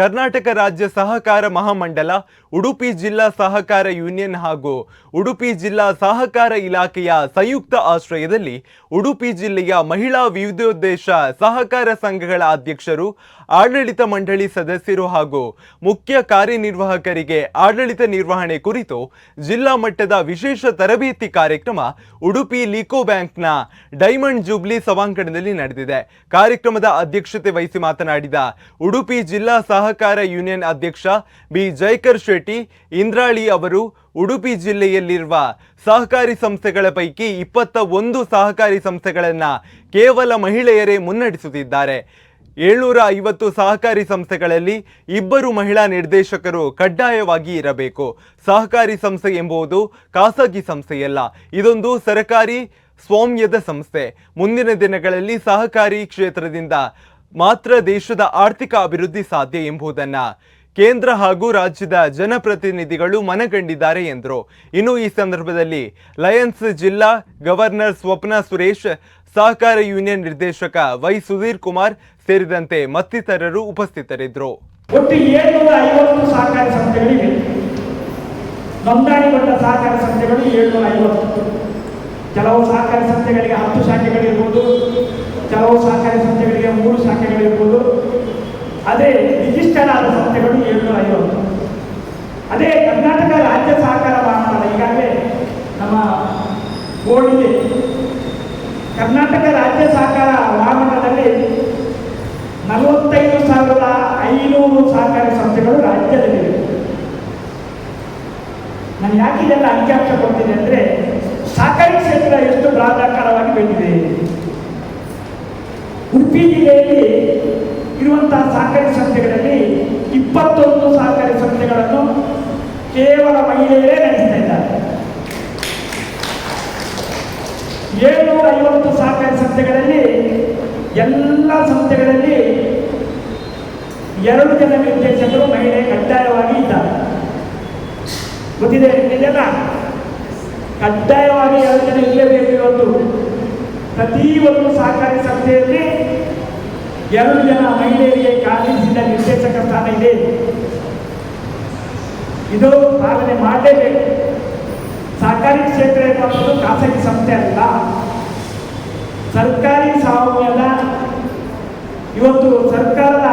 ಕರ್ನಾಟಕ ರಾಜ್ಯ ಸಹಕಾರ ಮಹಾಮಂಡಲ, ಉಡುಪಿ ಜಿಲ್ಲಾ ಸಹಕಾರ ಯೂನಿಯನ್ ಹಾಗೂ ಉಡುಪಿ ಜಿಲ್ಲಾ ಸಹಕಾರ ಇಲಾಖೆಯ ಸಂಯುಕ್ತ ಆಶ್ರಯದಲ್ಲಿ ಉಡುಪಿ ಜಿಲ್ಲೆಯ ಮಹಿಳಾ ವಿವಿಧೋದ್ದೇಶ ಸಹಕಾರ ಸಂಘಗಳ ಅಧ್ಯಕ್ಷರು, ಆಡಳಿತ ಮಂಡಳಿ ಸದಸ್ಯರು ಹಾಗೂ ಮುಖ್ಯ ಕಾರ್ಯನಿರ್ವಾಹಕರಿಗೆ ಆಡಳಿತ ನಿರ್ವಹಣೆ ಕುರಿತು ಜಿಲ್ಲಾ ಮಟ್ಟದ ವಿಶೇಷ ತರಬೇತಿ ಕಾರ್ಯಕ್ರಮ ಉಡುಪಿ ಲಿಕೋ ಬ್ಯಾಂಕ್ನ ಡೈಮಂಡ್ ಜೂಬ್ಲಿ ಸಭಾಂಗಣದಲ್ಲಿ ನಡೆದಿದೆ. ಕಾರ್ಯಕ್ರಮದ ಅಧ್ಯಕ್ಷತೆ ವಹಿಸಿ ಮಾತನಾಡಿದ ಉಡುಪಿ ಜಿಲ್ಲಾ ಸಹಕಾರ ಯೂನಿಯನ್ ಅಧ್ಯಕ್ಷ ಬಿ. ಜೈಕರ್ ಶೆಟ್ಟಿ, ಇಂದ್ರಾಳಿ ಅವರು ಉಡುಪಿ ಜಿಲ್ಲೆಯಲ್ಲಿರುವ ಸಹಕಾರಿ ಸಂಸ್ಥೆಗಳ ಪೈಕಿ ಇಪ್ಪತ್ತ ಒಂದು ಸಹಕಾರಿ ಸಂಸ್ಥೆಗಳನ್ನು ಕೇವಲ ಮಹಿಳೆಯರೇ ಮುನ್ನಡೆಸುತ್ತಿದ್ದಾರೆ. ಏಳ್ನೂರ ಐವತ್ತು ಸಹಕಾರಿ ಸಂಸ್ಥೆಗಳಲ್ಲಿ ಇಬ್ಬರು ಮಹಿಳಾ ನಿರ್ದೇಶಕರು ಕಡ್ಡಾಯವಾಗಿ ಇರಬೇಕು. ಸಹಕಾರಿ ಸಂಸ್ಥೆ ಎಂಬುದು ಖಾಸಗಿ ಸಂಸ್ಥೆಯಲ್ಲ. ಇದೊಂದು ಸರಕಾರಿ ಸ್ವಾಮ್ಯದ ಸಂಸ್ಥೆ. ಮುಂದಿನ ದಿನಗಳಲ್ಲಿ ಸಹಕಾರಿ ಕ್ಷೇತ್ರದಿಂದ ಮಾತ್ರ ದೇಶದ ಆರ್ಥಿಕ ಅಭಿವೃದ್ಧಿ ಸಾಧ್ಯ ಎಂಬುದನ್ನ ಕೇಂದ್ರ ಹಾಗೂ ರಾಜ್ಯದ ಜನಪ್ರತಿನಿಧಿಗಳು ಮನಗಂಡಿದ್ದಾರೆ ಎಂದರು. ಇನ್ನು ಈ ಸಂದರ್ಭದಲ್ಲಿ ಲಯನ್ಸ್ ಜಿಲ್ಲಾ ಗವರ್ನರ್ ಸ್ವಪ್ನ ಸುರೇಶ್, ಸಹಕಾರ ಯೂನಿಯನ್ ನಿರ್ದೇಶಕ ವೈ ಸುಧೀರ್ ಕುಮಾರ್ ಸೇರಿದಂತೆ ಮತ್ತಿತರರು ಉಪಸ್ಥಿತರಿದ್ದರು. ಒಟ್ಟು ಏಳ್ನೂರ ಐವತ್ತು ಸಹಕಾರಿ ಸಂಸ್ಥೆಗಳಿವೆ. ನೋಂದಾಣಿಗೊಂಡ ಸಹಕಾರ ಸಂಸ್ಥೆಗಳು ಏಳ್ನೂರ ಐವತ್ತು. ಕೆಲವು ಸಹಕಾರ ಸಂಸ್ಥೆಗಳಿಗೆ ಹತ್ತು ಶಾಖೆಗಳಿರ್ಬೋದು, ಕೆಲವು ಸಹಕಾರಿ ಅದೇ ರಿಜಿಸ್ಟರ್ಡ್ ಆದ ಸಂಸ್ಥೆಗಳು ಏಳ್ನೂರ ಐವತ್ತು ಅದೇ ಕರ್ನಾಟಕ ರಾಜ್ಯ ಸಹಕಾರ ಮಹಾಮಂಡಲ ಈಗಾಗಲೇ ನಮ್ಮ ಬೋರ್ಡ್ ಕರ್ನಾಟಕ ರಾಜ್ಯ ಸಹಕಾರ ಮಹಾಮಂಡಲದಲ್ಲಿ ನಲವತ್ತೈದು ಸಾವಿರದ ಐನೂರು ಸಹಕಾರಿ ಸಂಸ್ಥೆಗಳು ರಾಜ್ಯದಲ್ಲಿವೆ. ನಾನು ಯಾಕೆ ಇದೆಲ್ಲ ಅಂಕಿಅಂಶ ಕೊಡ್ತೀನಿ ಅಂದರೆ ಸಹಕಾರಿ ಕ್ಷೇತ್ರ ಎಷ್ಟು ಬೃಹದಾಕಾರವಾಗಿ ಬೆಳೆದಿದೆ. ಉಡುಪಿ ಜಿಲ್ಲೆಯಲ್ಲಿ ಇರುವಂತಹ ಸಹಕಾರಿ ಸಂಸ್ಥೆಗಳಲ್ಲಿ ಇಪ್ಪತ್ತೊಂದು ಸಹಕಾರಿ ಸಂಸ್ಥೆಗಳನ್ನು ಕೇವಲ ಮಹಿಳೆಯರೇ ನಡೆಸ್ತಾ ಇದ್ದಾರೆ. ಏಳ್ನೂರ ಐವತ್ತು ಸಹಕಾರಿ ಸಂಸ್ಥೆಗಳಲ್ಲಿ ಎಲ್ಲ ಸಂಸ್ಥೆಗಳಲ್ಲಿ ಎರಡು ಜನ ನಿರ್ದೇಶಕರು ಮಹಿಳೆ ಕಡ್ಡಾಯವಾಗಿ ಇದ್ದಾರೆ. ಗೊತ್ತಿದೆ ಇದೆಲ್ಲ ಕಡ್ಡಾಯವಾಗಿ ಎರಡು ಜನ ಇರಲೇಬೇಕು ಇವತ್ತು. ಪ್ರತಿಯೊಂದು ಸಹಕಾರಿ ಸಂಸ್ಥೆಯಲ್ಲಿ ಎರಡು ಜನ ಮಹಿಳೆಯರಿಗೆ ಕಾಲೇಜಿನ ನಿರ್ದೇಶಕ ಸ್ಥಾನ ಇದೆ. ಇದು ಪಾಲನೆ ಮಾಡಲೇಬೇಕು. ಸರ್ಕಾರಿ ಕ್ಷೇತ್ರ ಎನ್ನುವಂಥದ್ದು ಖಾಸಗಿ ಸಂಸ್ಥೆ ಅಲ್ಲ. ಸರ್ಕಾರಿ ಸ್ವಾಮ್ಯದ ಇವತ್ತು ಸರ್ಕಾರದ